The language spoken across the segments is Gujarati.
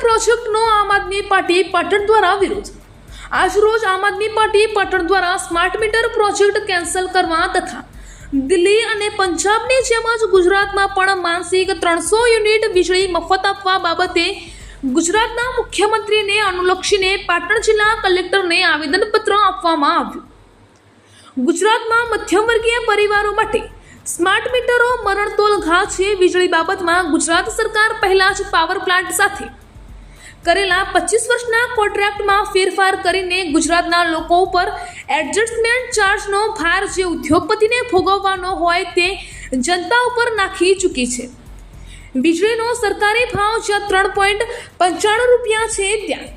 પ્રોજેક્ટનો આમ આદમી પાર્ટી પાટણ દ્વારા વિરોધ. આજરોજ આમ આદમી પાર્ટી પાટણ દ્વારા સ્માર્ટ મીટર પ્રોજેક્ટ કેન્સલ કરવા તથા દિલ્હી અને પંજાબની જેમ જ ગુજરાતમાં પણ માનસિક ત્રણસો યુનિટ વીજળી મફત આપવા બાબતે ગુજરાતના મુખ્યમંત્રીને અનુલક્ષીને પાટણ જિલ્લા કલેક્ટરને આવેદનપત્ર આપવામાં આવ્યું. ગુજરાતમાં મધ્યમવર્ગીય પરિવારો માટે સ્માર્ટ મીટરો, મરણતોલ ઘા છે. વીજળી બાબતમાં ગુજરાત સરકાર પહેલા જ પાવર પ્લાન્ટ સાથે કરેલા પચીસ વર્ષના કોન્ટ્રાક્ટમાં ફેરફાર કરીને ગુજરાતના લોકો ઉપર એડજસ્ટમેન્ટ ચાર્જનો ભાર જે ઉદ્યોગપતિને ભોગવવાનો હોય તે જનતા ઉપર નાખી ચૂકી છે. વીજળીનો સરકારી ભાવ જ્યાં ત્રણ પોઈન્ટ પંચાણું રૂપિયા છે ત્યાં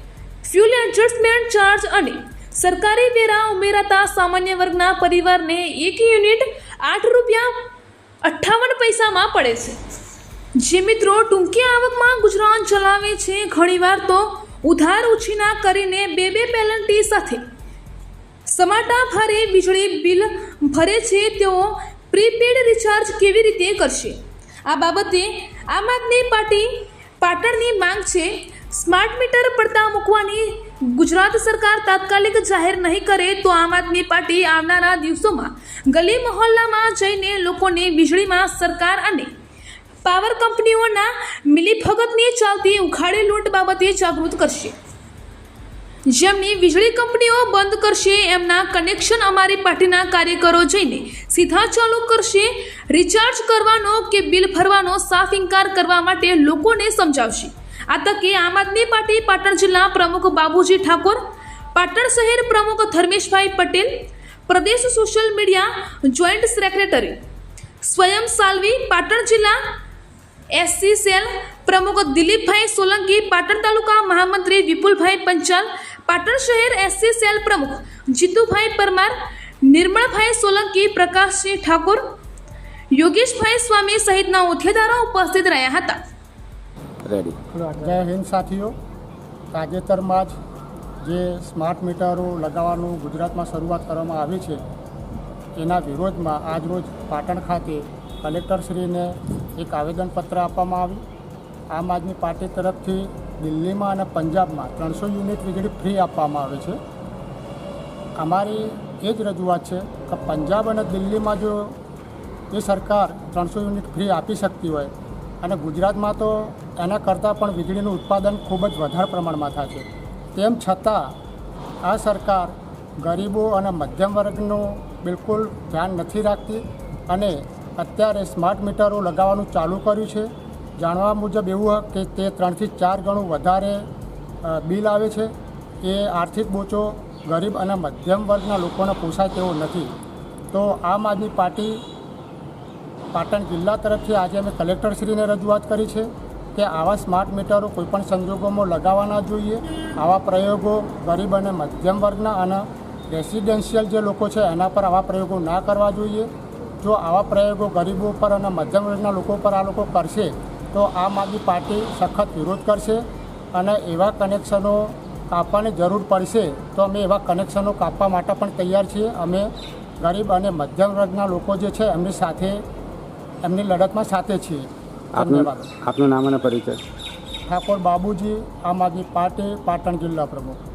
ફ્યુલ એડજસ્ટમેન્ટ ચાર્જ અને સરકારી વેરા ઉમેરાતા સામાન્ય વર્ગના પરિવારને એક યુનિટ આઠ રૂપિયા અઠ્ઠાવન પૈસામાં પડે છે. જે મિત્રો ટૂંકી આવકમાં ગુજરાન ચલાવે છે, ઘણીવાર તો ઉધાર ઉછીના કરીને બે બે પેલન્ટી સાથે. સમાટા ભારે વીજળી બિલ ભરે છે, તેઓ પ્રીપેડ રિચાર્જ કેવી રીતે કરશે? આ બાબતે આમ આદમી પાર્ટી પાટણની માંગ છે. સ્માર્ટ મીટર પડતા મૂકવાની ગુજરાત સરકાર તાત્કાલિક જાહેર નહીં કરે તો આમ આદમી પાર્ટી આવનારા દિવસોમાં ગલી મહોલ્લામાં જઈને લોકોને વીજળીમાં સરકાર અને પાવર કંપનીઓના મિલીભગતની ચાલતી ઉખાડી લૂંટ બાબતે જાગૃત કરશે. જેમની વીજળી કંપનીઓ બંધ કરશે, એમના કનેક્શન અમારી પાર્ટીના કાર્યકરો જઈને સીધા ચાલુ કરશે. રિચાર્જ કરવાનો કે બિલ ભરવાનો સાફ ઇન્કાર કરવા માટે લોકોને સમજાવશે. આ આમ આદમી પાર્ટી પાટણ જિલ્લા પ્રમુખ બાબુજી ઠાકોર, પાટણ શહેર પ્રમુખ ધર્મેશભાઈ પટેલ, પ્રદેશ સોશિયલ મીડિયા જોઈન્ટ સેક્રેટરી સ્વયં સાલવી પાટણ જિલ્લા એસસી સેલ પ્રમુખ દિલીપભાઈ સોલંકી, પાટણ તાલુકા મહામંત્રી વિપુલભાઈ પંચાલ, પાટણ શહેર એસસી સેલ પ્રમુખ જીતુભાઈ પરમાર, નિર્મળભાઈ સોલંકી પ્રકાશસિંહ ઠાકોર, યોગેશભાઈ સ્વામી સહિતના હોદ્દેદારો ઉપસ્થિત રહ્યા હતા. રેડી. જય હિન્દ સાથીઓ. તાજેતરમાં જ જે સ્માર્ટ મીટરો લગાવવાનું ગુજરાતમાં શરૂઆત કરવામાં આવી છે, એના વિરોધમાં આજરોજ પાટણ ખાતે કલેક્ટરશ્રીને એક આવેદનપત્ર આપવામાં આવ્યું. આમ આદમી પાર્ટી તરફથી દિલ્હીમાં અને પંજાબમાં ત્રણસો યુનિટ વીજળી ફ્રી આપવામાં આવે છે. અમારી એ જ રજૂઆત છે કે પંજાબ અને દિલ્હીમાં જો એ સરકાર ત્રણસો યુનિટ ફ્રી આપી શકતી હોય અને ગુજરાતમાં તો એના કરતાં પણ વીજળીનું ઉત્પાદન ખૂબ જ વધારે પ્રમાણમાં થાય છે. તેમ છતાં, આ સરકાર ગરીબો અને મધ્યમ વર્ગનું બિલકુલ ધ્યાન નથી રાખતી અને અત્યારે સ્માર્ટ મીટરો લગાવવાનું ચાલુ કર્યું છે. જાણવા મુજબ એવું કે તે ત્રણથી ચાર ગણું વધારે બિલ આવે છે. એ આર્થિક બોચો ગરીબ અને મધ્યમ વર્ગના લોકોને પોસાય તેવો નથી. તો આમ આદમી પાર્ટી, પાટણ જિલ્લા તરફથી આજે અમે કલેક્ટરશ્રીને રજૂઆત કરી છે. કે આવા સ્માર્ટ મીટરો કોઈપણ સંજોગોમાં લગાવવાના જોઈએ. આવા પ્રયોગો ગરીબ અને મધ્યમ વર્ગના અને રેસિડેન્શિયલ જે લોકો છે, એના પર આવા પ્રયોગો ના કરવા જોઈએ. જો આવા પ્રયોગો ગરીબો પર અને મધ્યમ વર્ગના લોકો પર આ લોકો કરશે, તો આમ આદમી પાર્ટી સખત વિરોધ કરશે અને એવા કનેક્શનો કાપવાની જરૂર પડશે. તો અમે એવા કનેક્શનો કાપવા માટે પણ તૈયાર છીએ. અમે ગરીબ અને મધ્યમ વર્ગના લોકો જે છે, એમની સાથે, એમની લડતમાં સાથે છીએ. આપનું આપનું નામ અને પરિચય. ઠાકોર બાબુજી આમ આદમી પાર્ટી પાટણ જિલ્લા પ્રમુખ.